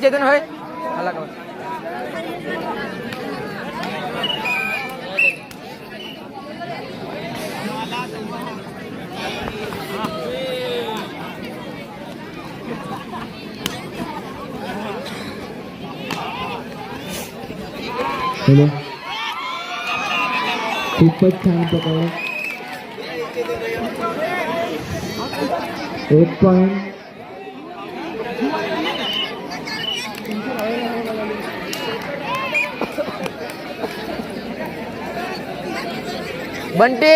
चेतन होय आला का हॅलो। खूपच छान पकडलं एक पॉईंट बंटी!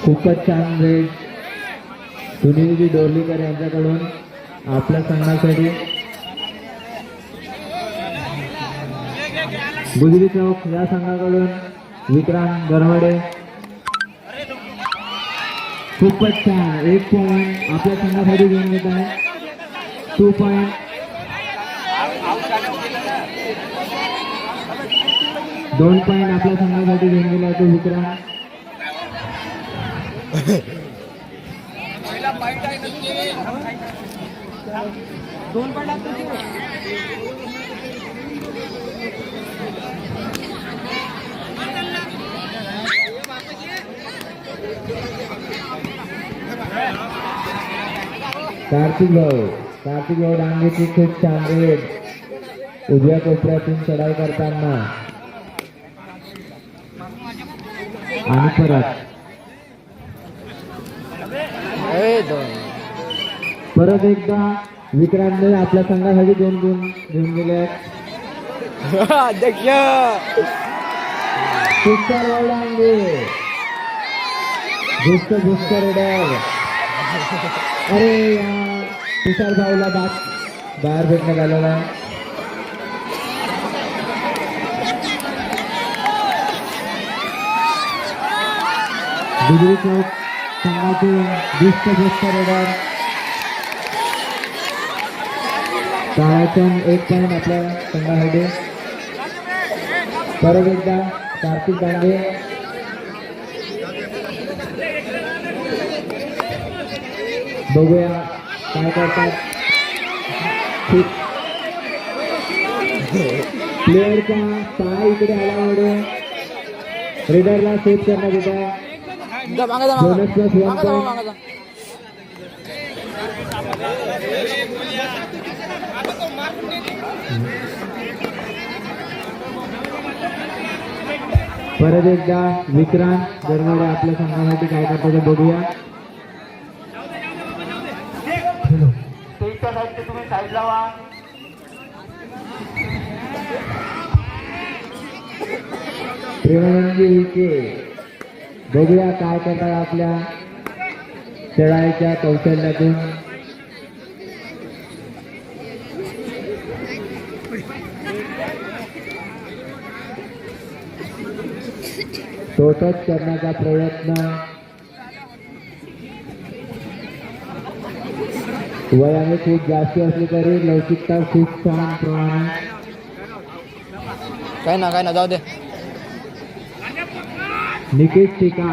खूपच छान रेट सुनीलजी डोर्लीकर यांच्याकडून आपल्या संघासाठी गुजरी चौक या संघाकडून विक्रांत गरवडे खूपच छान एक पॉईंट आपल्या संघासाठी घेऊन येत आहे. टू पॉईंट दोन पॉईंट आपल्या संघासाठी घेऊन गेला तो विक्रांत कार्तिक भाऊ कार्तिक भाऊ डांगेची खूप छान रेड. उजव्या कोपऱ्यातून चढाई करताना. आणि परत. परत एकदा विक्रांतने आपल्या संघासाठी दोन गुण घेऊन गेले अध्यक्ष! पुष्कर डांगे. भुस्कर रेडर अरे या तुषार भाऊला बात। बाहेर आलेला आहे गुजरी चौक संघाचे दुष्ट भुस्त रेडर। एक पॉईंट आपल्या संघासाठी परत एकदा कार्तिक डांगे बघूया काय करतात. प्लेअरचा काय इकडे आल्यामुळे रेडरला सेफ करण्यात येतात बोनस प्लस वन पॉईंट परत एकदा विक्रांत जरमोडे आपल्या संघासाठी काय करतात बघूया. प्रेमानंदी विके बघूया काय करतात आपल्या चढाईच्या कौशल्यातून. तोटच करण्याचा प्रयत्न. वयाने खूप जास्त असली तरी लवचिकता खूप छान प्रमाणात. काय ना काय ना जाऊ दे. निकेश टिका।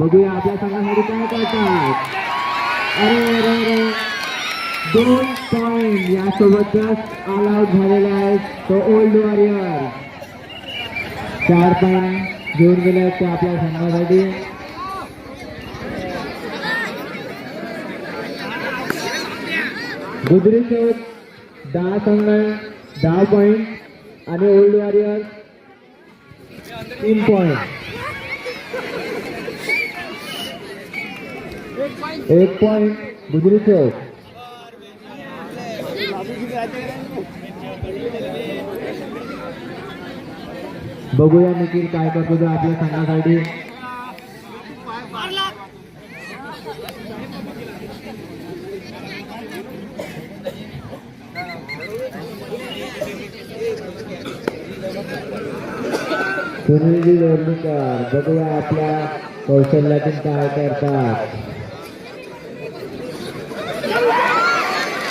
बघूया आपल्या अरे अरे अरे. दोन पॉइंट यासोबतच ऑल आउट झालेले आहेत तो ओल्ड वॉरियर चार पॉइंट घेऊन गेले ते आपल्या संघासाठी. गुजरी दहा संघ, दहा पॉइंट आणि ओल्ड वॉरियर तीन पॉइंट एक पॉइंट गुजरी चौक बघूया निखिल काय करतो ते आपल्या संघासाठी. सुनीलजी लोणीकर बघूया आपल्या कौशल्यातून काय करतात.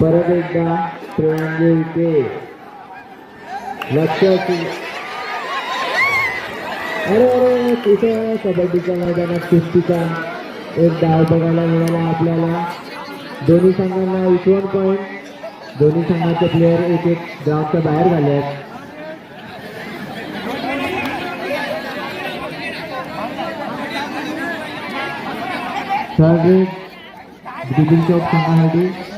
परत एकदा अरे अरे तिथे कबड्डीच्या मैदानात एक डाव बघायला मिळाला आपल्याला. दोन्ही प्लेयर एक एक ग्राउंडच्या बाहेर झाले आहेत. चौक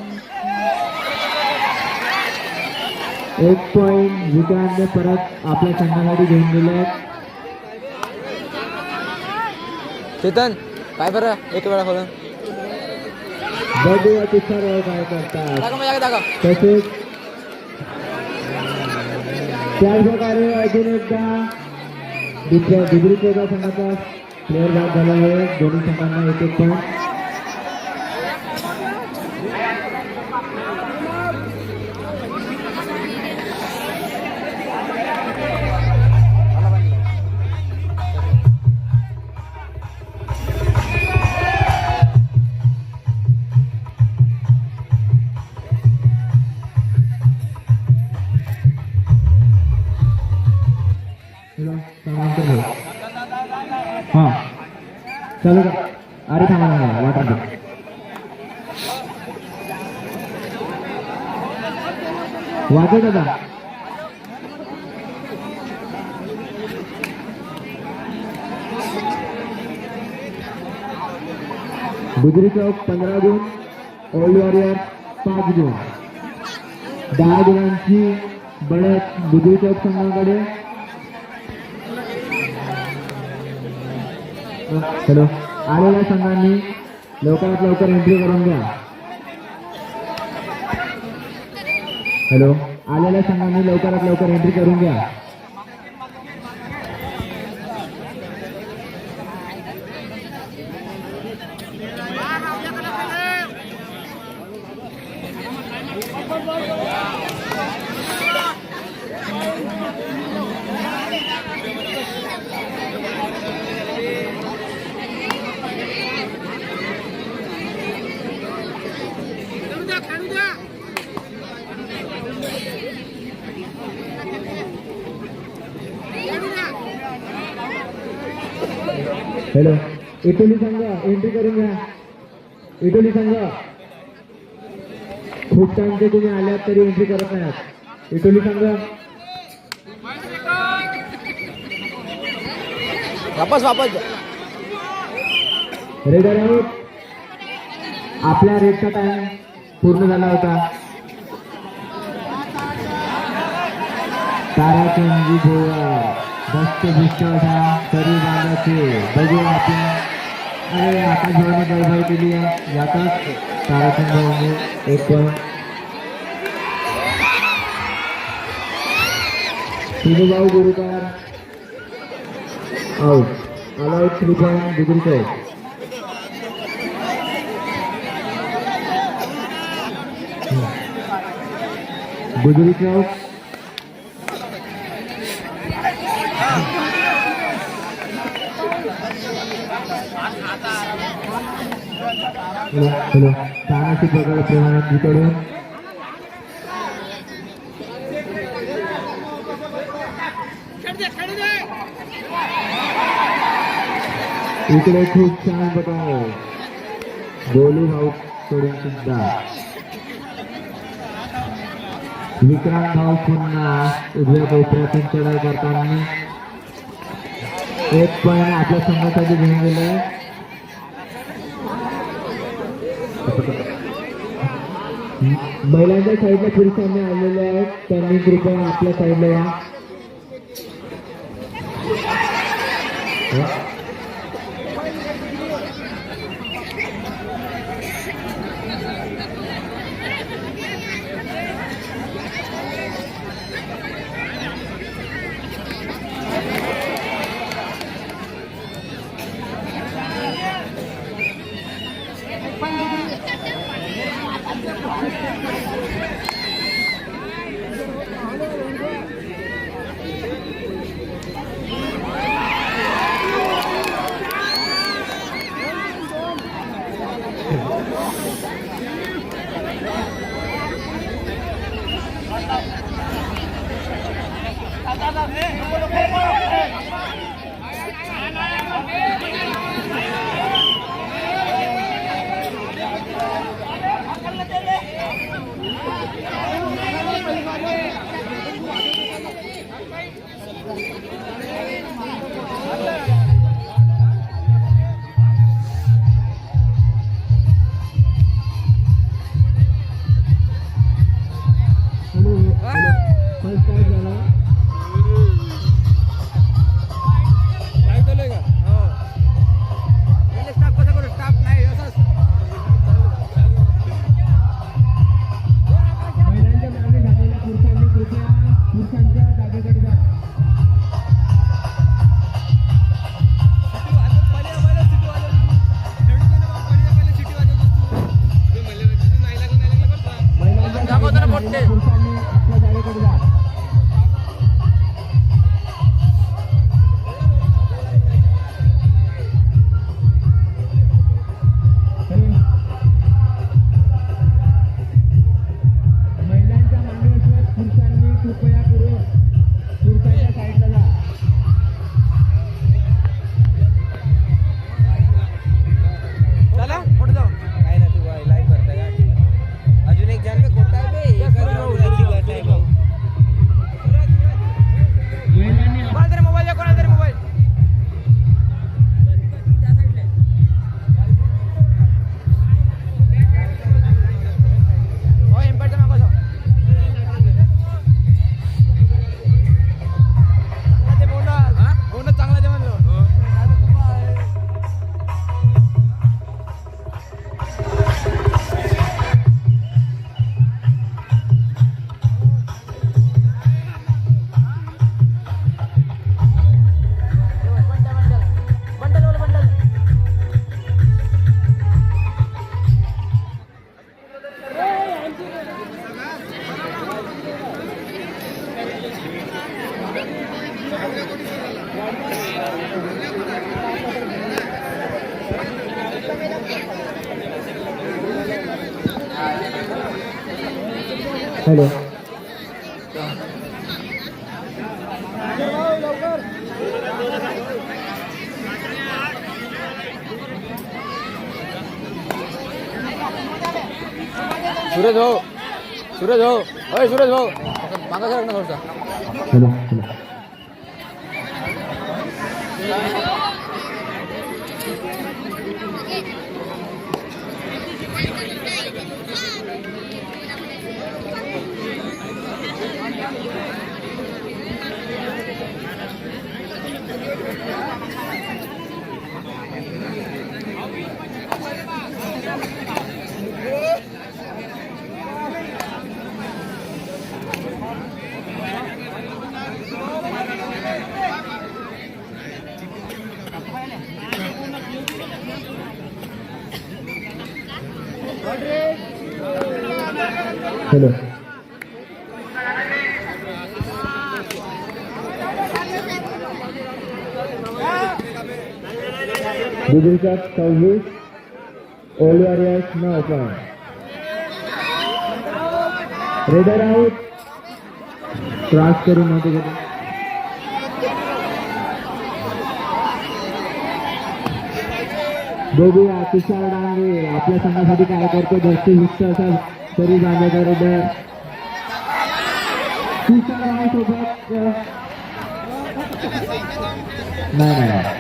एक पॉईंट विक्रांतने परत आपल्या संघासाठी घेऊन गेले चेतन काय बरं एक वेळा खोलून. बघूया राव काय करतात. तसेच त्याच प्रकारे अजून एकदा दुसऱ्या चौदा संघाचा प्लेअर बाद झाला आहे. दोन्ही संघांना एक एक पॉईंट चालू। का अरे थांबा वाटर दे वाजव दादा। गुजरी चौक पंधरा गुण ओल्ड वॉरियर पाच गुण दहा गुणांची बढत गुजरी चौक संघाकडे हॅलो. आलेल्या संघांनी लवकरात लवकर एंट्री करून घ्या. हॅलो. आलेल्या संघांनी लवकरात लवकर एंट्री करून घ्या. हॅलो. इटोली संघ एंट्री करून घ्या. इटोली संघ. खूप टाइमचे तुम्ही आल्यात तरी एंट्री करत नाही इटोली संघ. वापस वापस. रेडर आपल्या रेडचा टाइम पूर्ण झाला होता. ताराचंदी भोवर दस्त भुष्ट असा तरी बांधाचे बघूया आपण अरे आकाश भाऊने गळभाई केली आहे. यातच ताराचंद भाऊने एक पॉईंट भाऊ गुरुकार out all out three point Chowk Gujari Chowk hello तानाशी प्रकार प्रमाणात इकडे खूप छान प्रकारे गोलू भाऊ कडून सुद्धा विक्रांत भाऊ पुन्हा उजव्या कोपऱ्यातून चढाई करताना एक पॉईंट आपल्या संघासाठी घेऊन गेले। महिलांच्या साईडला पुरुषांनी आलेले आहेत. त्यांनी कृपया आपल्या साईडला या. हॅलो सूरज भाऊ सूरज भाऊ होय सूरज भाऊ मागा सर ना थोडसा हॅलो हॅलो बुद्रुकात सव्वीस ओलिवारियस नऊ पॉईंट रेडर आउट क्रॉस नव्हते गेले बघूया तुषार डांगे आपल्या संघासाठी काय करतो जास्त असा तरी बांधायचा रेडर तुषार डांगे सोबत नाही नाही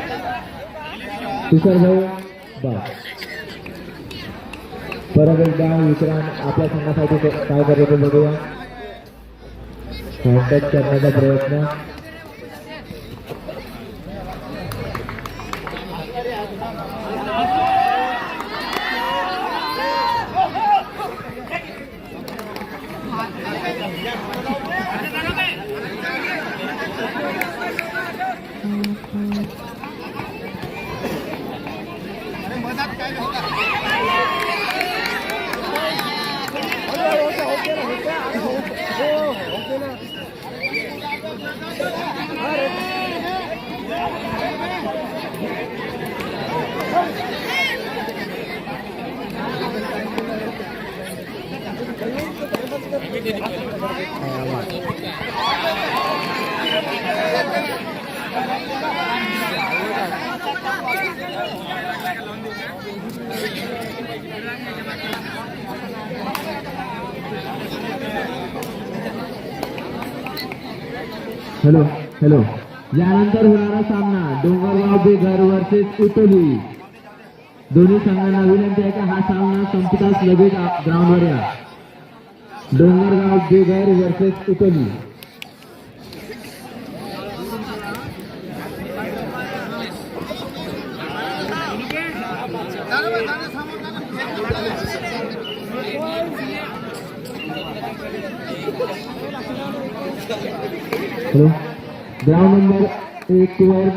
तुषार भाऊ बस. परत एकदा विक्रांत आपल्या संघासाठी काय करायचं बघूया. करण्याचा प्रयत्न. हॅलो हॅलो यानंतर होणारा सामना डोंगरगाव बेघर वर्सेस उतोली दोन्ही संघांना विनंती आहे की हा सामना संपताच लगेच ग्राउंडवर या. डोंगरगाव बेघर वर्सेस उतोली हॅलो? ग्राउंड नंबर एक वर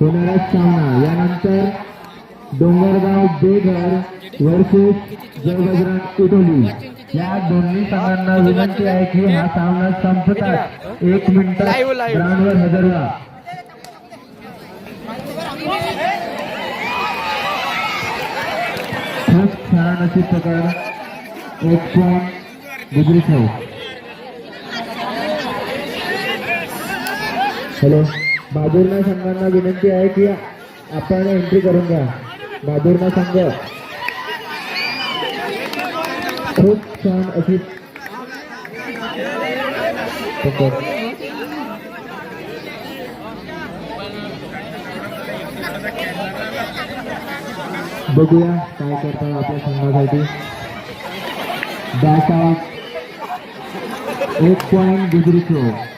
होणारा सामना, यानंतर डोंगरगाव बेघर वर्सेस जयबजरंग इटोली या दोन्ही संघांना विनंती आहे की हा सामना संपतात एक मिनिट. ग्राउंडवर हजर व्हा. खूप छान अशी प्रकार एक पॉइंट गुजरी चौक हॅलो. बहादूरना संघांना विनंती आहे की आपण एंट्री करून घ्या. बहादूरना संघ. Rutsan Ajit Bogor Boguya, saya Kerta Lapis Sangga Saiti Dasar 8.00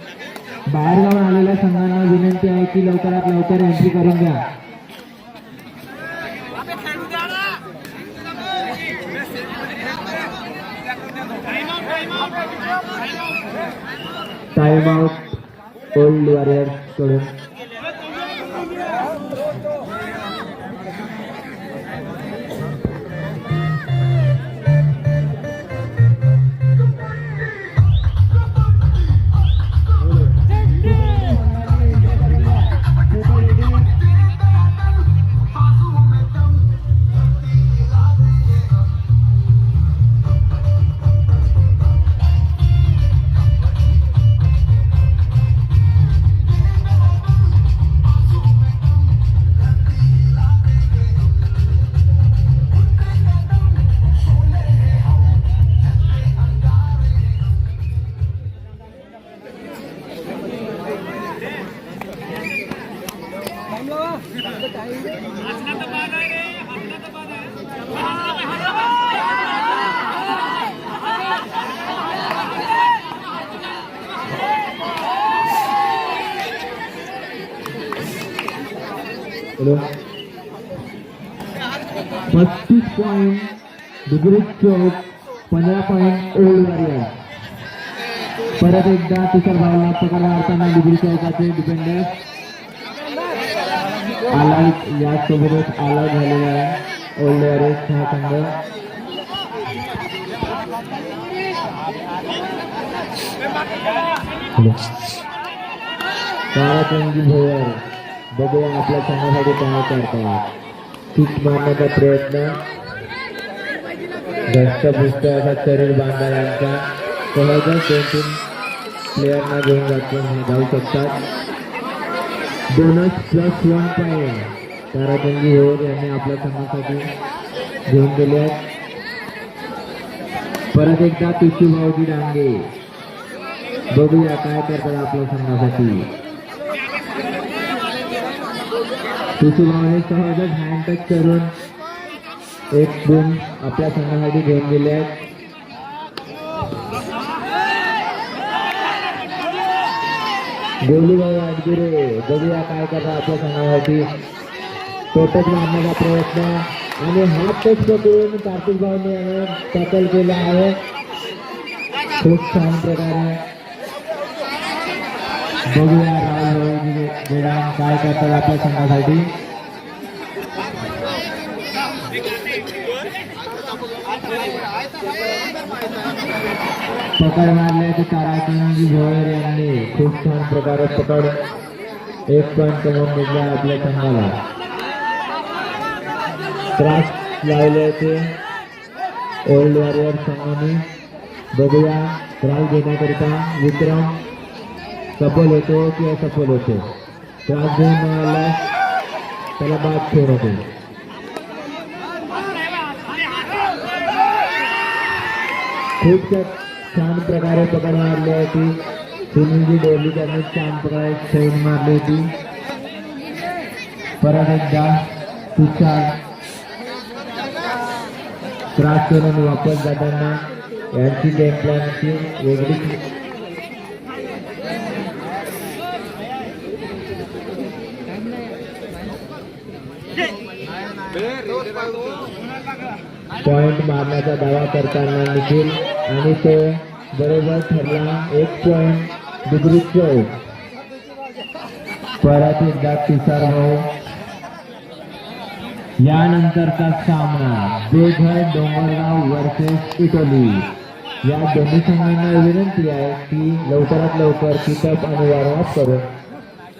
बाहेरगाव आलेल्या संघांना विनंती आहे की लवकरात लवकर एंट्री करून घ्या. टाइम आउट ओल्ड वॉरियर्सकडून. चौक पंधरा पॉईंट ओल्ड वॉरियर परत एकदा तुषार भावला पकडला असताना डिग्री चौकाचे डिपेंडर आला यासोबतच आला झालेला आहे ओल्ड वॉरियर्स हा संघ हॅलो भोयर बघूया आपल्या संघासाठी काय करतात. किक मारण्याचा प्रयत्न. धष्टपुष्ट असा शरीर बांधा यांचा. सहजच दोन तीन प्लेयरना घेऊन जातो हे जाऊ शकतात. बोनस प्लस वन पॉईंट ताराचंदी भोयर यांनी आपल्या संघासाठी घेऊन दिले आहेत. परत एकदा तुशी भाऊजी डांगे. बघूया काय करतात आपल्या संघासाठी तुशी भाऊने सहजच हँड टच करून एक गुण आपल्या संघासाठी घेऊन गेले आहेत. आडगिरे, बघूया काय करता आपल्या संघासाठी तोटच मारण्याचा प्रयत्न कार्तिक भाऊने यानं टॅकल केला आहे. खूप छान प्रकारे. बघूया राहुल काय करतात पकड मारल्याचे खूप छान प्रकारे पकड एक पॉईंट कमवून घेतला आपल्या संघाला त्रास ओल्ड वॉरियर संघाने बघूया त्रास देण्याकरिता विक्रम सफल होतो की असफल होतो त्रास देऊन मिळाला त्याला छान प्रकारे पकड मारली होती. सुनीलजी डोली त्यांनी छान प्रकारे सैन मारली होती. परत एकदा तुषार त्रास करून वापस जाताना यांची गेम प्लॅनची वेगळी. पॉइंट मारण्याचा दावा करताना निखिल तो बरोबर ठरला एक पॉइंट डिग्री चौक. परत एकदा तुषार भाऊ यानंतरचा सामना बेघर डोंगरगाव वर्सेस इटली. या दोन्ही संघांना विनंती आहे की लवकरात लवकर पिकअप आणि वॉर्मअप करून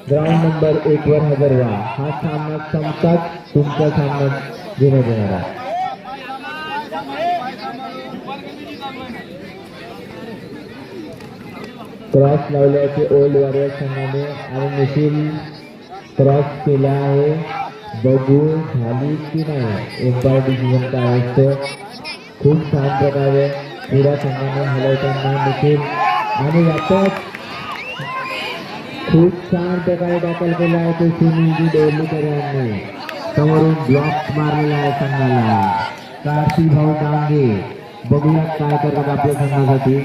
ग्राउंड नंबर एक वर हजर व्हा. हा सामना संपताच तुमचा सामना घेण्यात येणार आहे. क्रॉस लावल्याचे ओल्ड वॉरियर संघाने आणि निखिल क्रॉस केला आहे बघू झाली की नाही. एम्पायर डिसिजन काय असतं खूप छान प्रकारे पुढ्या संघाने हलवताना निखिल आणि यातच खूप छान प्रकारे दाखल केला आहे तो सुनीलजी डोरलीकर यांनी समोरून ब्लॉक मारलेला आहे संघाला. कार्तिक भाऊ डांगे बघूया काय करतात आपल्या संघासाठी.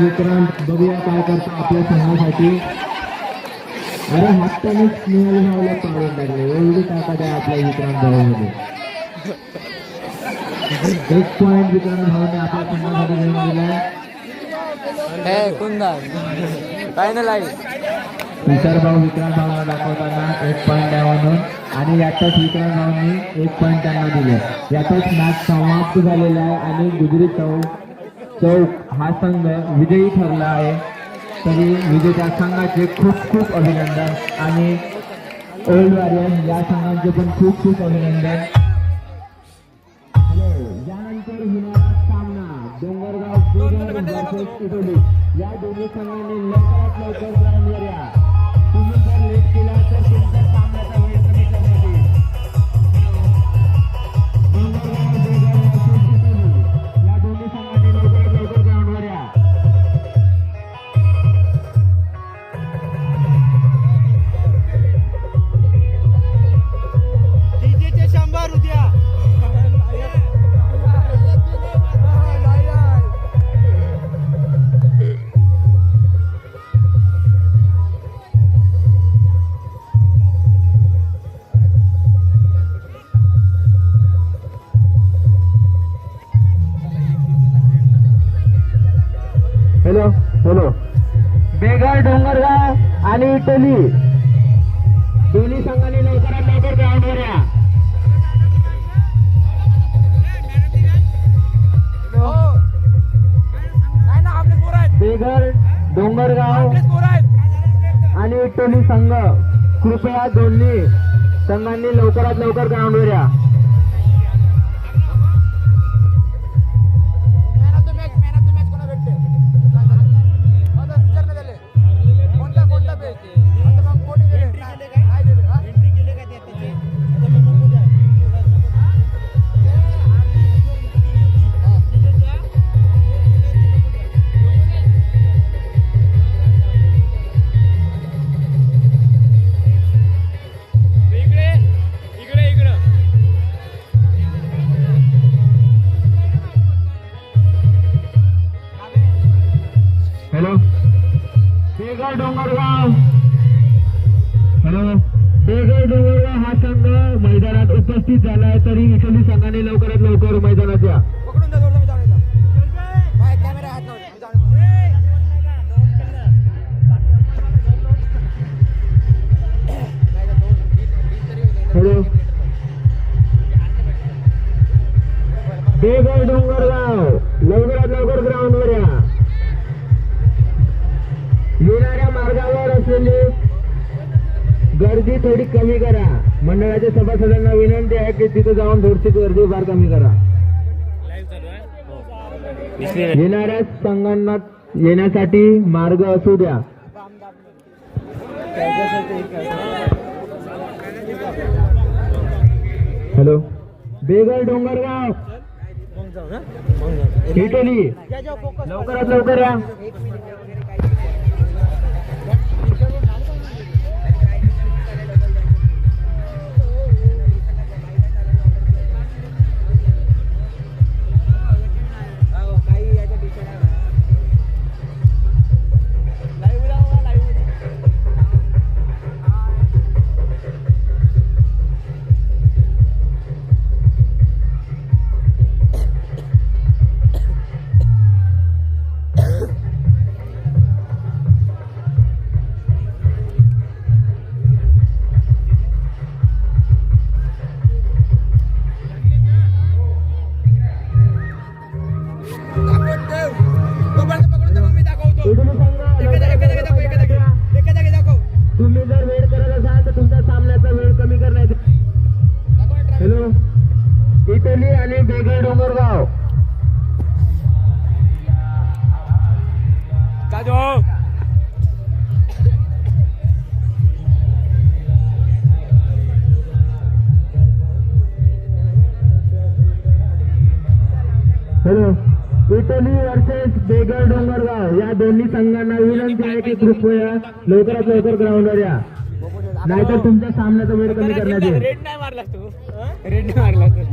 विक्रांत बघूया काय करतो आपल्या संघासाठी अरे हातानेच निहाल भाऊला पाडून टाकले एवढी ताकद आहे आपल्या विक्रांत भाऊमध्ये एक पॉइंट विक्रांत भाऊने आपल्या संघासाठी घेऊन दिलाय हे कुंदन फायनल आहे तुषार भाऊ विक्रांत भाऊला दाखवताना एक पॉईंट द्या म्हणून. आणि यातच विक्रांत भाऊंनी एक पॉईंट त्यांना दिले. यातच मॅच समाप्त झालेला आहे आणि गुजरी चौक चौक हा संघ विजयी ठरला आहे. तरी विजेत्या संघाचे खूप खूप अभिनंदन आणि ओल्ड वॉरियर या संघांचे पण खूप खूप अभिनंदन. यानंतर होणारा सामना डोंगरगाव या दोन्ही संघांनी लवकरात लवकर ग्राउंडवर या तुम्ही जर लेट केला तर तुमच्या आणि इटली. दोन्ही संघाने लवकरात लवकर ग्राउंडवर या. बेघर डोंगरगाव आणि इटोली संघ. कृपया दोन्ही संघांनी लवकरात लवकर ग्राउंडवर या. डोंगरगाव हॅलो? हा संघ मैदानात उपस्थित झाला आहे तरी इथली संघाने लवकरात लवकर मैदानात या. म्हणजे पाहिजे तिथे जाऊन थोडीशी गर्दी फार कमी करा. येणाऱ्या संघांना येण्यासाठी मार्ग असू द्या. हॅलो. बेगर डोंगरगाव इटली. लवकरात लवकर या. लवकरात लवकर ग्राउंडवर या. नाहीतर तुमच्या सामन्याचा वेळ कमी करण्यात येईल. रेड नाही मारला तू रेड नाही मारला तू.